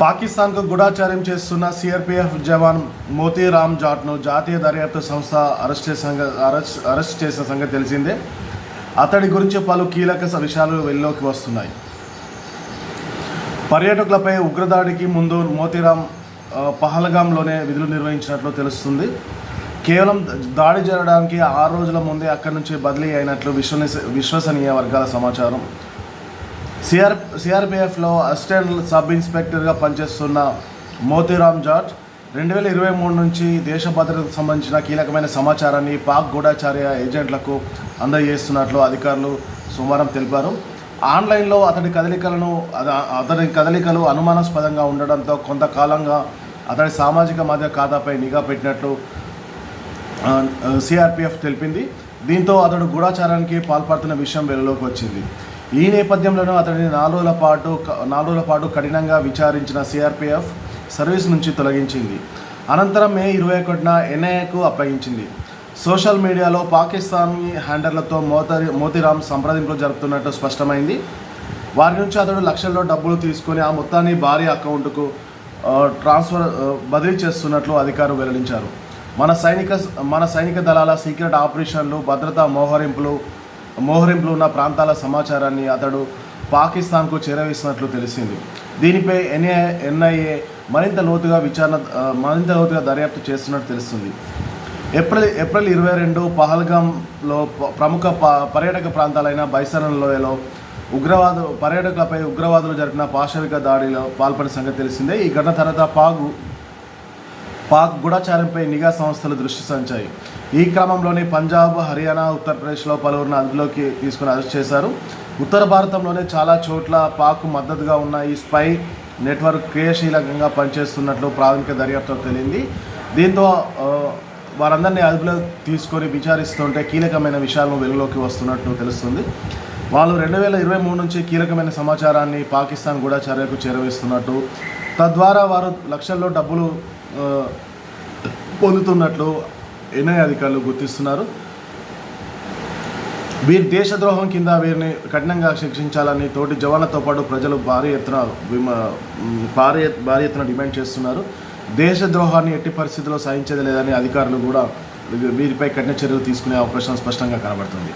పాకిస్తాన్కు గూఢాచార్యం చేస్తున్న సిఆర్పిఎఫ్ జవాన్ మోతీరామ్ జాట్ను జాతీయ దర్యాప్తు సంస్థ అరెస్ట్ చేసిన అరెస్ట్ అరెస్ట్ చేసిన సంగతి తెలిసిందే. అతడి గురించి పలు కీలక స- విషయాలు వెలుగులోకి వస్తున్నాయి. పర్యాటకులపై ఉగ్రదాడికి ముందు మోతీరామ్ పహల్గాంలోనే విధులు నిర్వహించినట్లు తెలుస్తుంది. కేవలం దాడి జరగడానికి ఆరు రోజుల ముందే అక్కడి నుంచి బదిలీ అయినట్లు విశ్వసనీయ వర్గాల సమాచారం సిఆర్ సిఆర్పిఎఫ్లో అసిస్టెంట్ సబ్ ఇన్స్పెక్టర్గా పనిచేస్తున్న మోతీరామ్ జాట్ రెండు వేల ఇరవై మూడు నుంచి దేశ భద్రతకు సంబంధించిన కీలకమైన సమాచారాన్ని పాక్ గూఢాచార్య ఏజెంట్లకు అందజేస్తున్నట్లు అధికారులు సోమవారం తెలిపారు. ఆన్లైన్లో అతడి కదలికలను అద- అతడి కదలికలు అనుమానాస్పదంగా ఉండడంతో కొంతకాలంగా అతడి సామాజిక మాధ్యమ ఖాతాపై నిఘా పెట్టినట్లు సిఆర్పిఎఫ్ తెలిపింది. దీంతో అతడు గూఢాచారానికి పాల్పడుతున్న విషయం వెలుగులోకి వచ్చింది. ఈ నేపథ్యంలోనూ అతడిని నాలుగు రోజుల పాటు నాలుగు రోజుల పాటు కఠినంగా విచారించిన సిఆర్పిఎఫ్ సర్వీస్ నుంచి తొలగించింది. అనంతరం మే ఇరవై ఒకటిన ఎన్ఐఏకు అప్పగించింది. సోషల్ మీడియాలో పాకిస్తానీ హ్యాండర్లతో మోతరి మోతిరామ్ సంప్రదింపులు జరుపుతున్నట్టు స్పష్టమైంది. వారి నుంచి అతడు లక్షల్లో డబ్బులు తీసుకొని ఆ మొత్తాన్ని భారీ అకౌంట్కు ట్రాన్స్ఫర్ బదిలీ చేస్తున్నట్లు అధికారులు వెల్లడించారు. మన సైనిక మన సైనిక దళాల సీక్రెట్ ఆపరేషన్లు భద్రతా మోహరింపులు మోహరింపులు ఉన్న ప్రాంతాల సమాచారాన్ని అతడు పాకిస్తాన్కు చేరవేసినట్లు తెలిసింది. దీనిపై ఎన్ఐ ఎన్ఐఏ మరింత లోతుగా విచారణ మరింత లోతుగా దర్యాప్తు చేస్తున్నట్టు తెలుస్తుంది. ఏప్రిల్ ఏప్రిల్ ఇరవై రెండు పహల్గాంలో ప్రముఖ ప- పర్యాటక ప్రాంతాలైన బైసరన్ లోయలో ఉగ్రవాదు పర్యాటకులపై ఉగ్రవాదులు జరిపిన పాశవిక దాడిలో పాల్పడిన సంగతి తెలిసిందే. ఈ ఘటన తర్వాత పాగు పాక్ గూఢాచారంపై నిఘా సంస్థలు దృష్టి సంచాయి ఈ క్రమంలోనే పంజాబ్ హర్యానా ఉత్తరప్రదేశ్లో పలువురిని అదుపులోకి తీసుకుని అరెస్ట్ చేశారు. ఉత్తర భారతంలోనే చాలా చోట్ల పాక్ మద్దతుగా ఉన్న ఈ స్పై నెట్వర్క్ క్రియాశీలకంగా పనిచేస్తున్నట్లు ప్రాథమిక దర్యాప్తులో తెలియంది దీంతో వారందరినీ అదుపులో తీసుకొని విచారిస్తుంటే కీలకమైన విషయాలను వెలుగులోకి వస్తున్నట్లు తెలుస్తుంది. వాళ్ళు రెండు వేల ఇరవై మూడు నుంచి కీలకమైన సమాచారాన్ని పాకిస్తాన్ గూఢాచార్యకు చేరవేస్తున్నట్టు. తద్వారా వారు లక్షల్లో డబ్బులు పొందుతున్నట్లు ఎన్ఐ అధికారులు గుర్తిస్తున్నారు. వీరి దేశద్రోహం కింద వీరిని కఠినంగా శిక్షించాలని తోటి జవాన్లతో పాటు ప్రజలు భారీ ఎత్తున భారీ భారీ ఎత్తున డిమాండ్ చేస్తున్నారు. దేశద్రోహాన్ని ఎట్టి పరిస్థితుల్లో సహించేది లేదని అధికారులు కూడా వీరిపై కఠిన చర్యలు తీసుకునే అవకాశం స్పష్టంగా కనబడుతుంది.